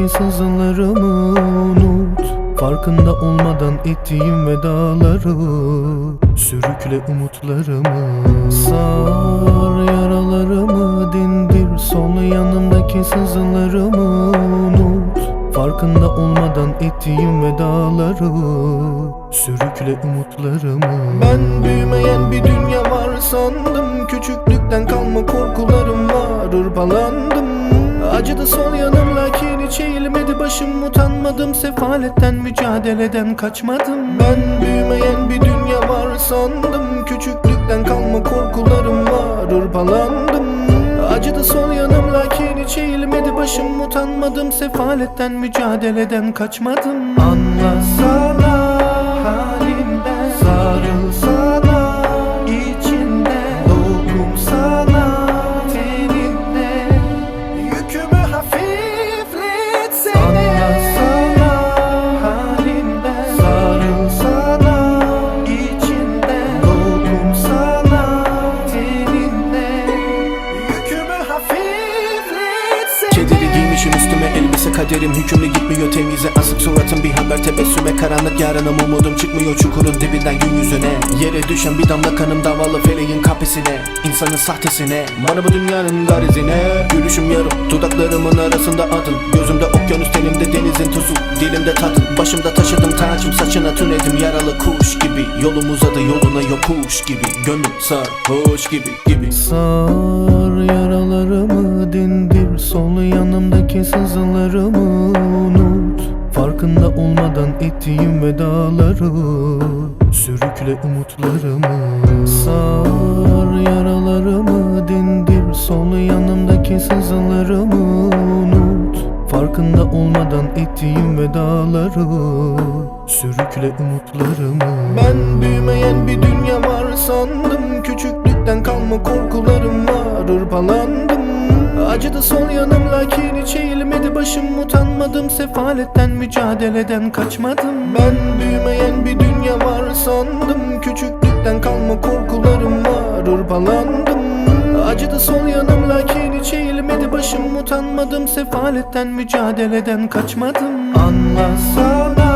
yanımdaki sızılarımı unut. Farkında olmadan ettiğim vedaları Sürükle umutlarımı. Sar yaralarımı dindir Sol yanımdaki sızılarımı unut. Farkında olmadan ettiğim vedaları Sürükle umutlarımı. Ben büyümeyen bir dünya var sandım. Küçüklükten kalma korkularım var Hırpalandım. Acıdı sol yanım lakin hiç eğilmedi başım Utanmadım. Sefaletten mücadeleden kaçmadım. Ben büyümeyen bir dünya var sandım. Küçüklükten kalma korkularım var Hırpalandım. Acıdı sol yanım lakin hiç eğilmedi başım. Utanmadım sefaletten mücadeleden kaçmadım. Anlasana halimden Giymişim üstüme elbise kaderim Hükümlü gitmiyor temize. Asık suratım bir haber tebessüme Karanlık. Yarınım umudum çıkmıyor çukurun dibinden gün yüzüne. Yere düşen bir damla kanım davalı feleğin kapısine İnsanın sahtesine Bana bu dünyanın garizine. Gülüşüm yarım dudaklarımın arasında adın Gözümde okyanus tenimde denizin tuzu Dilimde tadın başımda taşıdım tacım Saçına tünedim yaralı kuş gibi. Yolum uzadı yoluna yokuş gibi. Gönlüm sarhoş gibi gibi. Sar yaralarımı dindir. Sol yanımdaki sızılarımı unut. Farkında olmadan ettiğim vedaları Sürükle umutlarımı. Sar olmadan ettiğim vedaları Sürükle umutlarımı. Ben büyümeyen bir dünya var sandım Küçüklükten kalma korkularım var Hırpalandım. Acıdı sol yanım lakin hiç eğilmedi başım Utanmadım sefaletten mücadeleden kaçmadım. Ben büyümeyen bir dünya var sandım Küçüklükten kalma korkularım var Hırpalandım. Acıdı sol yanım lakin eğilmedi başım Utanmadım sefaletten mücadeleden kaçmadım. Anlasana